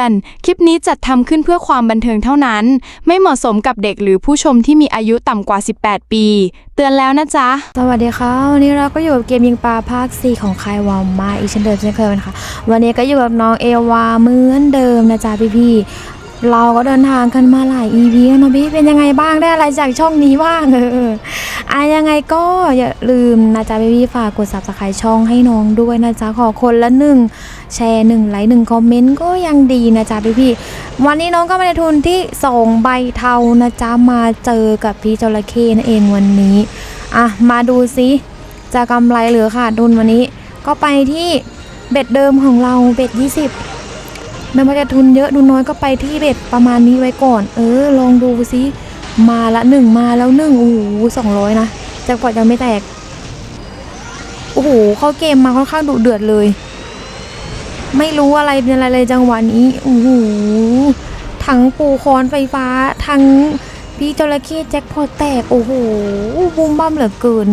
อน คลิปนี้จัดทำขึ้นเพื่อความบันเทิงเท่านั้น ไม่เหมาะสมกับเด็กหรือผู้ชมที่มีอายุต่ำกว่า 18 ปี เตือนแล้วนะจ๊ะ สวัสดีค่ะวันนี้เราก็อยู่กับเกมยิงปลาภาค 4 ของคายวอมมาอีกเช่นเดิมเช่นเคยนะคะวันนี้ก็อยู่กับน้องเอวาเหมือนเดิมนะจ๊ะพี่ๆเราก็เดินทางกันมาหลาย EP แล้วเนาะพี่เป็นยังไงบ้างได้อะไรจากช่องนี้บ้างเออ อะยังไงก็อย่าลืมนะจ๊ะพี่ๆฝากกด subscribe ช่องให้น้องด้วยนะจ๊ะขอคนละหนึ่งแชร์หนึ่งไลค์หนึ่งคอมเมนต์ก็ยังดีนะจ๊ะพี่ๆวันนี้น้องก็มาในทุนที่สองใบเทานะจ๊ะมาเจอกับพี่จระเข้นั่นเองวันนี้อะมาดูซิจะกำไรหรือขาดดุลวันนี้ ก็ไปที่เบ็ดเดิมของเราเบ็ด20ไม่ว่าจะทุนเยอะดุนน้อยก็ไปที่เบ็ดประมาณนี้ไว้ก่อน เออลองดูซิ มาละหนึ่งมาแล้วหนึ่งโอ้โหสองร้อยนะแจ็คพอตยังไม่แตก โอ้โหเข้าเกมมาค่อนข้างดุเดือดเลย ไม่รู้อะไรเป็นอะไรเลยจังหวะนี้โอ้โหทั้งปูคอนไฟฟ้า ทั้งพี่จระเข้แจ็คพอตแตก โอ้โหบูมบ้ามเหลือเกิน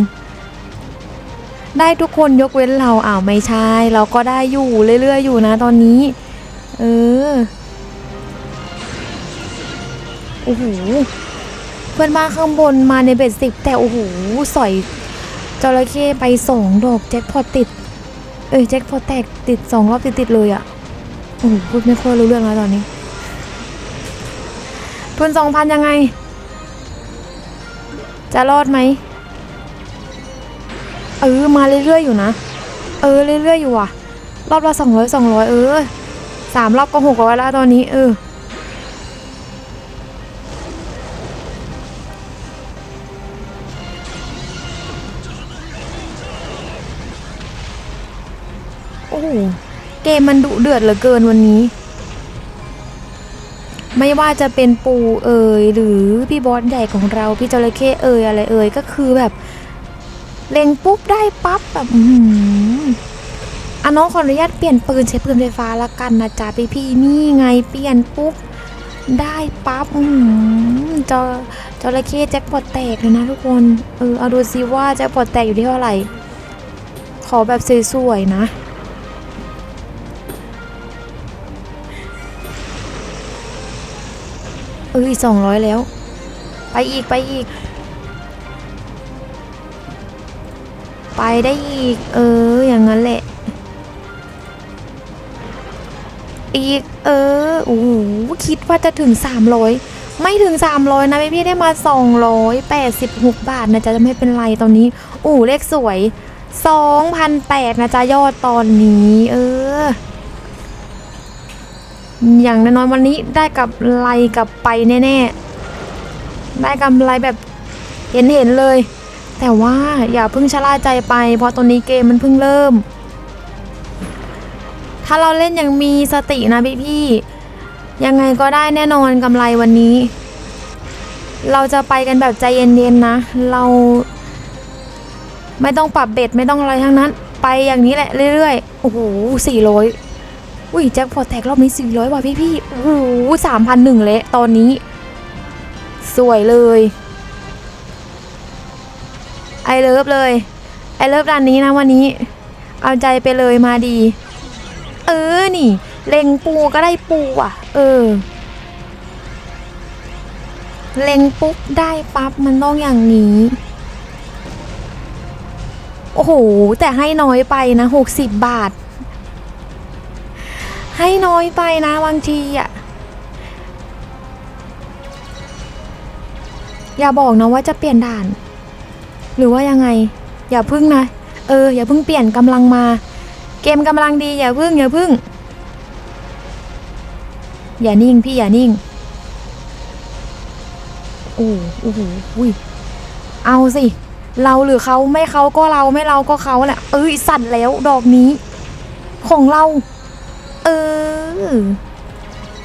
ได้ทุกคนยกเว้นเราอ้าวไม่ใช่ เราก็ได้อยู่เรื่อยๆอยู่นะตอนนี้ เออ โอ้โห พื่อนบ้านข้างบนมาในเบ็ดสิบแต่โอ้โหสอยจระเข้ไปสองดอกแจ็คพอตติด เอ้ยแจ็คพอตแตกติดสองรอบติดๆเลยอะ่ะโอ้โหพูดไม่ค่อยรู้เรื่องแล้วตอนนี้ทุนสองพันยังไง จะรอดไหมเออมาเรื่อยๆอยู่นะ เออเรื่อยๆอยู่ว่ะ รอบละสองร้อยสองร้อยเออสามรอบก็หกร้อยแล้วตอนนี้เออ อ้โหเกมมันดุเดือดเหลือเกินวันนี้ ไม่ว่าจะเป็นปูเอ่ยหรือพี่บอสใหญ่ของเราพี่จระเข้เอ่ยอะไรเอ่ยก็คือแบบเล็งปุ๊บได้ปั๊บแบบอือะน้องขออนุญาตเปลี่ยนปืนใช้ปืนไฟฟ้าละกันนะจ๊ะพี่พี่นี่ไงเปลี่ยนปุ๊บได้ปั๊บอือหือจอจระเข้แจ็คพอตแตกเลยนะทุกคนเออเอาดูซิว่าแจ็คพอตแตกอยู่ที่เท่าไหร่ ขอแบบสวยๆนะ เอ้ยสองร้อยแล้ว ไปอีกไปอีก ไปได้อีก เออ อย่างนั้นแหละ อีก เออโอ้โหคิดว่าจะถึง300ไม่ถึง 300 นะพี่พี่ได้มา 286 บาทนะจ๊ะจะไม่เป็นไรตอนนี้โอ้เลขสวย 2,008นะจ๊ะยอดตอนนี้ เออ อย่างน้อยๆวันนี้ได้กับไรกลับไปแน่ๆ ได้กำไรแบบเห็นๆเลย แต่ว่าอย่าเพิ่งชะล่าใจไป เพราะตอนนี้เกมมันเพิ่งเริ่ม ถ้าเราเล่นอย่างมีสตินะพี่ๆ ยังไงก็ได้แน่นอนกำไรวันนี้ เราจะไปกันแบบใจเย็นๆนะ เราไม่ต้องปรับเบ็ดไม่ต้องอะไรทั้งนั้น ไปอย่างนี้แหละเรื่อยๆ โอ้โหสี่ร้อย อุ้ยแจ็คพอตแตกรอบนี้สี่ร้อยว่ะพี่พี่โอ้โหสามพันหนึ่งเละตอนนี้ สวยเลยไอเลิฟเลยไอเลิฟร้านนี้นะวันนี้ เอาใจไปเลยมาดี เออนี่เล็งปูก็ได้ปูอะ เออ เล็งปุ๊บได้ปั๊บมันต้องอย่างนี้ โอ้โห แต่ให้น้อยไปนะหกสิบบาท ให้น้อยไปนะบางทีอะ อย่าบอกนะว่าจะเปลี่ยนด่าน หรือว่ายังไง อย่าพึ่งนะ เออ อย่าพึ่งเปลี่ยนกำลังมา เกมกำลังดีอย่าพึ่งอย่าพึ่ง อย่านิ่งพี่อย่านิ่ง โอ้โอ้โหอุ้ยเอาสิ เราหรือเขาไม่เขาก็เราไม่เราก็เขาแหละเอ้ยสั่นแล้วดอกนี้ ของเรา เออ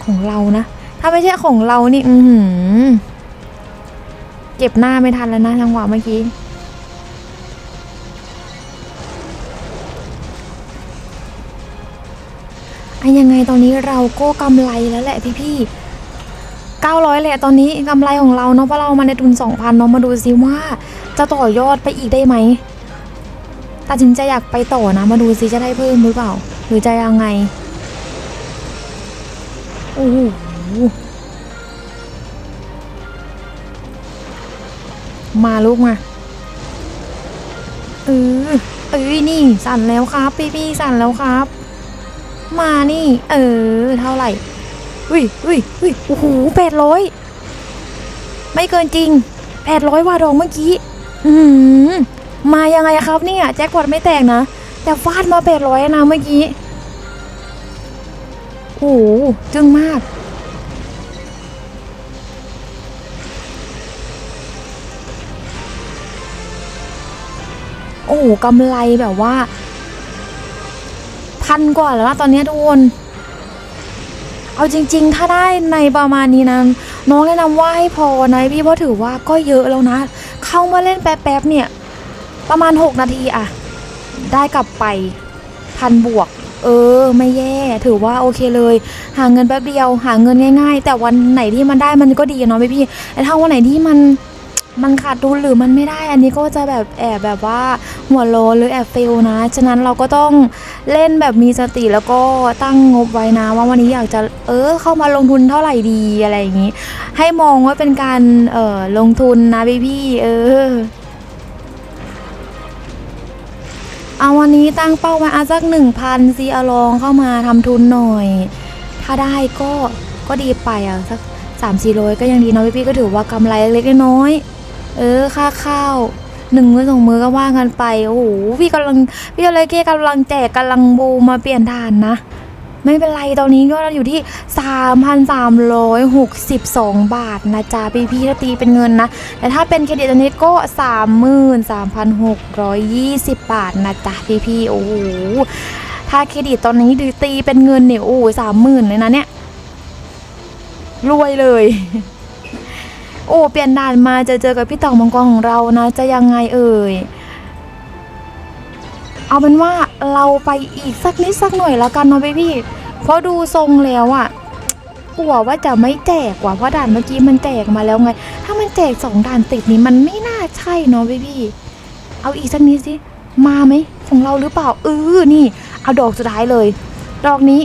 ของเรานะ ถ้าไม่ใช่ของเรานี่ อือหือเก็บหน้าไม่ทันแล้วนะจังหวะเมื่อกี้อะยังไงตอนนี้เราก็กำไรแล้วแหละพี่พี่เก้าร้อยแหละตอนนี้กำไรของเราเนาะเพราะเรามาในทุนสองพันเนาะมาดูซิว่า จะต่อยอดไปอีกได้ไหมตัดสินใจอยากไปต่อนะ มาดูซิจะได้เพิ่มหรือเปล่า หรือจะยังไง โอ้โหมาลูกมาเออเอ้ยนี่สั่นแล้วครับ พี่พี่สั่นแล้วครับ มานี่ เออ เท่าไหร่อุ้ยอุ้ยอุ้ยโอ้โหแปดร้อยไม่เกินจริงแปดร้อยว่าดองเมื่อกี้อืมมายังไงครับเนี่ยแจ็คพอตไม่แตกนะ แต่ฟาดมาแปดร้อยนะเมื่อกี้ โอ้โหจึงมาก โอ้โหกำไรแบบว่า พันกว่าแล้วนะตอนนี้ทุกคน เอาจริง ๆ ถ้าได้ในประมาณนี้นะน้องแนะนำว่าให้พอนะพี่เพราะถือว่าก็เยอะแล้วนะ เข้ามาเล่นแป๊บๆเนี่ย ประมาณ 6 นาทีอะได้กลับไปพันบวก เออ ไม่แย่ ถือว่าโอเคเลย หาเงินแป๊บเดียว หาเงินง่าย ๆ แต่วันไหนที่มันได้มันก็ดีเนาะพี่พี่แต่ถ้าวันไหนที่มันมันขาดทุนหรือมันไม่ได้ อันนี้ก็จะแบบแอบแบบว่าหัวโลหรือแอบเฟลนะ ฉะนั้นเราก็ต้องเล่นแบบมีสติแล้วก็ตั้งงบไว้นะว่าวันนี้อยากจะเออเข้ามาลงทุนเท่าไหร่ดีอะไรอย่างนี้ ให้มองว่าเป็นการเออลงทุนนะพี่พี่เออ เอาวันนี้ตั้งเป้าไว้อาสักหนึ่งพันซีอลองเข้ามาทำทุนหน่อย ถ้าได้ก็ก็ดีไปอะสักสามสี่ร้อยก็ยังดีเนาะพี่พี่ก็ถือว่ากำไรเล็กน้อย เออค่าข้าวหนึ่งมือสองมือก็ว่ากันไป โอ้โหพี่กำลังพี่อะไรเก้กำลังแจกกำลังบูมมาเปลี่ยนฐานนะ ไม่เป็นไร ตอนนี้ก็อยู่ที่ 3,362 บาทนะจ๊ะพี่พี่ถ้าตีเป็นเงินนะ แต่ถ้าเป็นเครดิตตอนนี้ก็ 33,620 บาทนะจ๊ะพี่พี่โอ้โห ถ้าเครดิตตอนนี้ดีตีเป็นเงินเนี่ยโอ้สามหมื่นเลยนะเนี่ย รวยเลย โอ้ เปลี่ยนด่านมาจะเจอกับพี่ต่ามังกรของเรานะ จะยังไงเอ่ย เอาเป็นว่าเราไปอีกสักนิดสักหน่อยแล้วกันเนาะพี่พี่เพราะดูทรงแล้วอะกลัวว่าจะไม่แจกว่ะเพราะด่านเมื่อกี้มันแจกมาแล้วไง ถ้ามันแจกสองด่านติดนี้มันไม่น่าใช่เนาะพี่พี่เอาอีกสักนิดสิมาไหมของเราหรือเปล่าเออนี่ เอาดอกสุดท้ายเลย ดอกนี้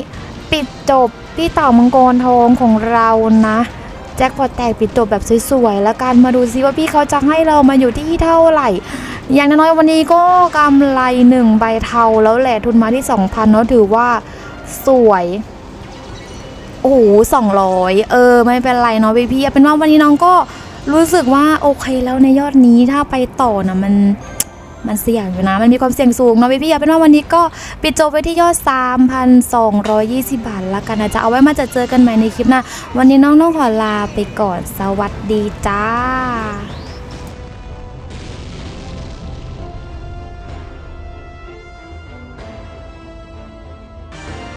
ปิดจบพี่เต่ามังกรทองของเรานะแจ็คพอตแตกปิดจบแบบสวยๆแล้วกันมาดูซิว่าพี่เขาจะให้เรามาอยู่ที่เท่าไหร่ อย่างน้อยๆวันนี้ก็กำไรหนึ่งใบเทาแล้วแหละทุนมาที่2,000เนาะถือว่าสวยโอ้โหสองร้อยเออ ไม่เป็นไรเนาะพี่พี่เอาเป็นว่าวันนี้น้องก็รู้สึกว่าโอเคแล้วในยอดนี้ถ้าไปต่อนะมันมันเสี่ยงอยู่นะ มันมีความเสี่ยงสูงเนาะพี่พี่เอาเป็นว่าวันนี้ก็ปิดจบไปที่ยอด 3,220 บาทแล้วกันนะจ๊ะเอาไว้มาจะเจอกันใหม่ในคลิปหน้าวันนี้น้องๆขอลาไปก่อนสวัสดีจ้า